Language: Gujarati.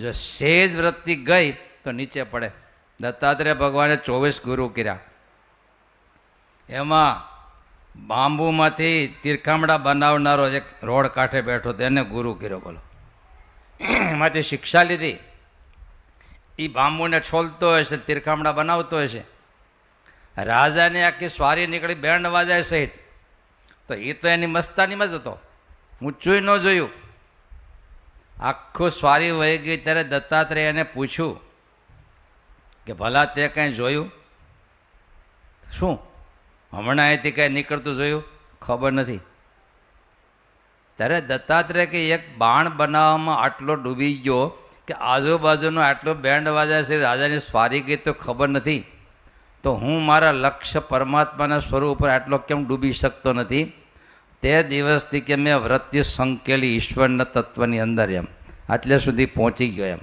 જો સેજ વૃત્તિ ગઈ તો નીચે પડે. દત્તાત્રેય ભગવાને ચોવીસ ગુરુ કર્યા. એમાં બાંબુમાંથી તીરખામડા બનાવનારો એક રોડ કાંઠે બેઠો હતો, એને ગુરુ કર્યો બોલો. એમાંથી શિક્ષા લીધી. એ બાંબુને છોલતો હશે તીરખામડા બનાવતો હશે રાજાની આખી સ્વારી નીકળી બેન્ડ વાજાય સહિત. તો એ તો એની મસ્તાનીમાં જ હતો. ઊંચું ન જોયું. આખું સ્વારી વહી ગઈ ત્યારે દત્તાત્રેય એને પૂછ્યું કે ભલા તે કંઈ જોયું? શું? હમણાં અહીંથી કંઈ નીકળતું જોયું? ખબર નથી. ત્યારે દત્તાત્રેય કે એક બાણ બનાવવામાં આટલો ડૂબી ગયો કે આજુબાજુનો આટલો બેન્ડ વાજા છે, રાજાની સ્વારી ગઈ તો ખબર નથી. તો હું મારા લક્ષ્ય પરમાત્માના સ્વરૂપ પર આટલો કેમ ડૂબી શકતો નથી? તે દિવસથી કે મેં વૃત્તિ સંકેલી ઈશ્વરના તત્વની અંદર એમ. આટલે સુધી પહોંચી ગયો એમ.